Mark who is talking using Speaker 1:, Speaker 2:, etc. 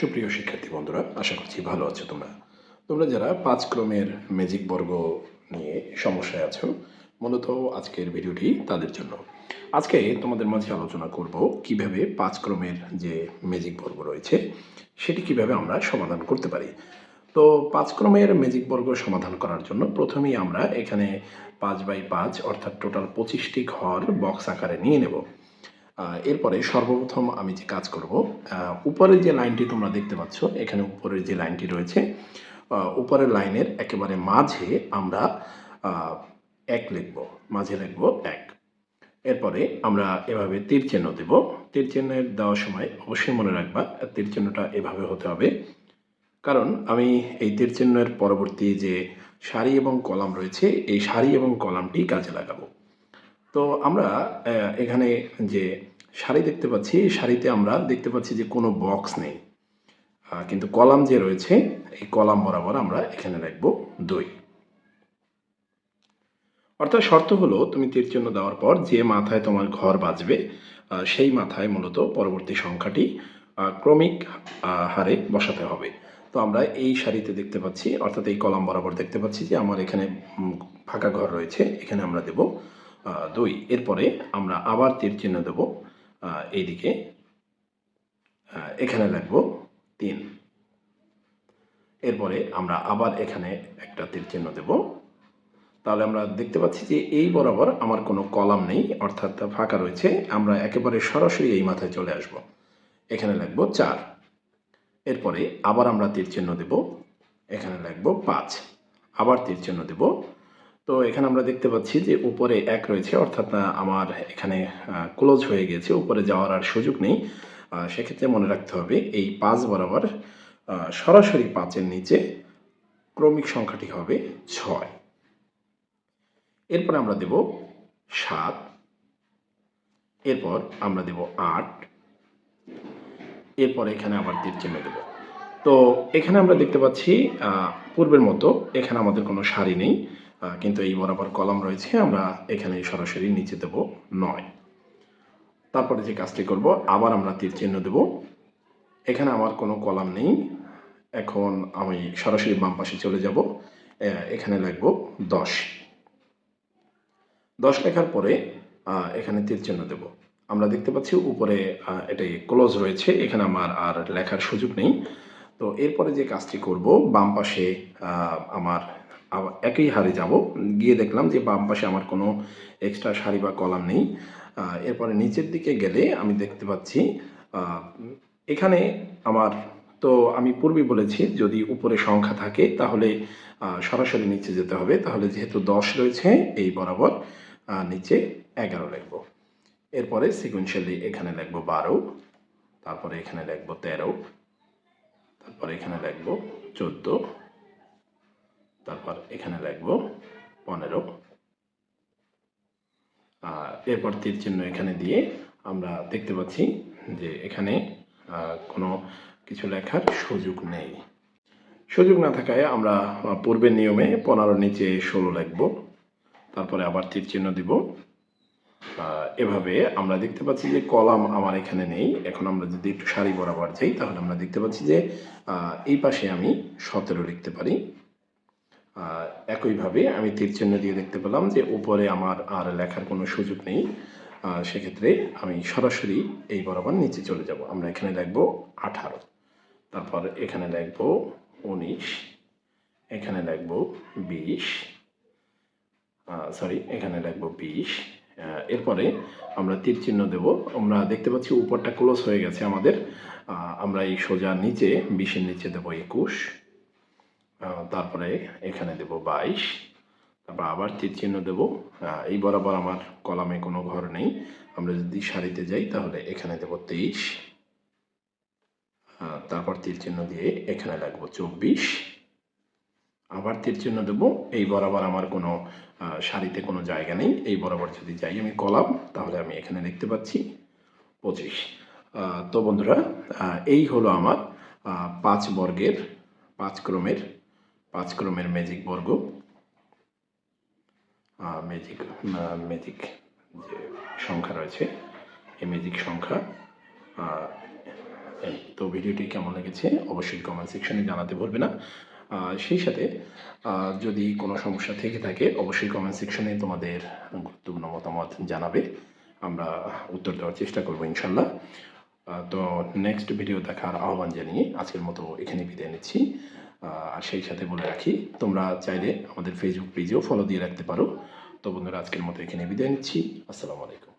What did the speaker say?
Speaker 1: সুপ্রিয় শিক্ষার্থী বন্ধুরা, আশা করছি ভালো আছো তোমরা। তোমরা যারা পাঁচ ক্রমের ম্যাজিক বর্গ নিয়ে সমস্যায় আছো, মূলত আজকের ভিডিওটি তাদের জন্য। আজকে তোমাদের মাঝে আলোচনা করব কীভাবে পাঁচ ক্রমের যে ম্যাজিক বর্গ রয়েছে, সেটি কীভাবে আমরা সমাধান করতে পারি। তো পাঁচ ক্রমের ম্যাজিক বর্গ সমাধান করার জন্য প্রথমেই আমরা এখানে পাঁচ বাই পাঁচ, অর্থাৎ টোটাল পঁচিশটি ঘর বক্স আকারে নিয়ে নেব। এরপরে সর্বপ্রথম আমি যে কাজ করব আহ, উপরের যে লাইনটি তোমরা দেখতে পাচ্ছ এখানে উপরের যে লাইনটি রয়েছে উপরের লাইনের একেবারে মাঝে আমরা এক লিখব মাঝে লিখব এক। এরপরে আমরা এভাবে তীর চিহ্ন দেব। তীর চিহ্নের দেওয়ার সময় অবশ্যই মনে রাখবা তীর চিহ্নটা এভাবে হতে হবে। কারণ আমি এই তীর চিহ্নের পরবর্তী যে সারি এবং কলাম রয়েছে এই সারি এবং কলামটি কাজে লাগাবো। তো আমরা এখানে যে শাড়ি দেখতে পাচ্ছি, এই শাড়িতে আমরা দেখতে পাচ্ছি যে কোনো বক্স নেই। কিন্তু কলাম যে রয়েছে, এই কলাম বরাবর আমরা এখানে রাখব দুই। অর্থাৎ শর্ত হলো, তুমি তীর চিহ্ন দেওয়ার পর যে মাথায় তোমার ঘর বাজবে সেই মাথায় মূলত পরবর্তী সংখ্যাটি ক্রমিক হারে বসাতে হবে। তো আমরা এই সারিতে দেখতে পাচ্ছি, অর্থাৎ এই কলাম বরাবর দেখতে পাচ্ছি যে আমার এখানে ফাঁকা ঘর রয়েছে, এখানে আমরা দেব দুই। এরপরে আমরা আবার তীর চিহ্ন দেব এইদিকে। এখানে লিখব তিন। এরপরে আমরা আবার এখানে একটা তীর চিহ্ন দেব। তাহলে আমরা দেখতে পাচ্ছি যে এই বরাবর আমার কোনো কলাম নেই, অর্থাৎ ফাঁকা রয়েছে। আমরা একেবারে সরাসরি এই মাথায় চলে আসব। এখানে লিখব চার। এরপরে আবার আমরা তীর চিহ্ন দেব। এখানে লিখব পাঁচ। আবার তীর চিহ্ন দেব। তো এখানে আমরা দেখতে পাচ্ছি যে উপরে এক রয়েছে, অর্থাৎ আমার এখানে ক্লোজ হয়ে গেছে, উপরে যাওয়ার আর সুযোগ নেই। সেক্ষেত্রে মনে রাখতে হবে, এই পাঁচ বরাবর সরাসরি পাঁচের নিচে ক্রমিক সংখ্যাটি হবে ছয়। এরপর আমরা দেব সাত, এরপর আমরা দেব আট, এরপর এখানে আবার তীর চিহ্ন দেব। তো এখানে আমরা দেখতে পাচ্ছি পূর্বের মতো এখানে আমাদের কোনো সারি নেই। কিন্তু এই বরাবর কলাম রয়েছে, আমরা এখানে সরাসরি নিচে দেব নয়। তারপরে যে কাজটি করব, আবার আমরা তীর চিহ্ন দেব। এখানে আমার কোনো কলাম নেই। এখন আমি সরাসরি বাম পাশে চলে যাব। এখানে লিখব দশ। দশ লেখার পরে এখানে তীর চিহ্ন দেব। আমরা দেখতে পাচ্ছি উপরে এটাই ক্লোজ রয়েছে। এখানে আমার আর লেখার সুযোগ নেই। তো এরপরে যে কাজটি করব, বাম পাশে আমার আবার একই হারে যাব। গিয়ে দেখলাম যে বাম পাশে আমার কোনো এক্সট্রা সারি বা কলাম নেই। এরপরে নিচের দিকে গেলে আমি দেখতে পাচ্ছি এখানে আমার, তো আমি পূর্বে বলেছি যদি উপরে সংখ্যা থাকে তাহলে সরাসরি নিচে যেতে হবে। তাহলে যেহেতু দশ রয়েছে, এই বরাবর নিচে এগারো লিখব। এরপরে সিকুয়েন্সিয়ালি এখানে লিখব বারো, তারপরে এখানে লিখব তেরো, তারপরে এখানে লিখব চোদ্দ তারপর এখানে লিখব পনেরো। এরপর তীর চিহ্ন এখানে দিয়ে আমরা দেখতে পাচ্ছি যে এখানে কোনো কিছু লেখার সুযোগ নেই। সুযোগ না থাকায় আমরা পূর্বের নিয়মে পনেরো নিচে ষোলো লিখব। তারপরে আবার তীর চিহ্ন দিব। এভাবে আমরা দেখতে পাচ্ছি যে কলাম আমার এখানে নেই। এখন আমরা যদি একটু সারি বরাবর যাই, তাহলে আমরা দেখতে পাচ্ছি যে এই পাশে আমি সতেরো লিখতে পারি। একইভাবে আমি তীর চিহ্ন দিয়ে দেখতে পেলাম যে উপরে আমার আর লেখার কোনো সুযোগ নেই। সেক্ষেত্রে আমি সরাসরি এই বরাবর নিচে চলে যাব। আমরা এখানে লিখব আঠারো। তারপর এখানে লিখব উনিশ। এখানে লিখব বিশ। সরি এখানে লিখব বিশ। এরপরে আমরা তীর চিহ্ন দেব। আমরা দেখতে পাচ্ছি উপরটা ক্লোজ হয়ে গেছে আমাদের। আমরা এই সোজা নিচে, বিশের নিচে দেব একুশ। তারপরে এখানে দেব বাইশ, তারপর আবার তীর চিহ্ন দেব এই বরাবর আমার কলামে কোনো ঘর নেই। আমরা যদি সারিতে যাই, তাহলে এখানে দেব তেইশ তারপর তীর চিহ্ন দিয়ে এখানে লাগবো চব্বিশ, আবার তীর চিহ্ন দেব, এই বরাবর আমার কোনো সারিতে কোনো জায়গা নেই। এই বরাবর যদি যাই আমি কলাম, তাহলে আমি এখানে দেখতে পাচ্ছি পঁচিশ। তো বন্ধুরা এই হলো আমার পাঁচ বর্গের, পাঁচ ক্রমের পাঁচ ক্রমের ম্যাজিক বর্গ। ম্যাজিক ম্যাজিক যে সংখ্যা রয়েছে, এই ম্যাজিক সংখ্যা তো ভিডিওটি কেমন লেগেছে অবশ্যই কমেন্ট সেকশনে জানাতে ভুলবে না। সেই সাথে যদি কোনো সমস্যা থেকে থাকে অবশ্যই কমেন্ট সেকশনে তোমাদের গুরুত্বপূর্ণ মতামত জানাবে। আমরা উত্তর দেওয়ার চেষ্টা করব ইনশাল্লাহ তো নেক্সট ভিডিও দেখার আহ্বান জানিয়ে আজকের মতো এখানে বিদায় নিচ্ছি। আর সেই সাথে বলে রাখি, তোমরা চাইলে আমাদের ফেসবুক পেজেও ফলো দিয়ে রাখতে পারো। তো বন্ধুরা, আজকের মতো এখানে বিদায় নিচ্ছি। আসসালামু আলাইকুম।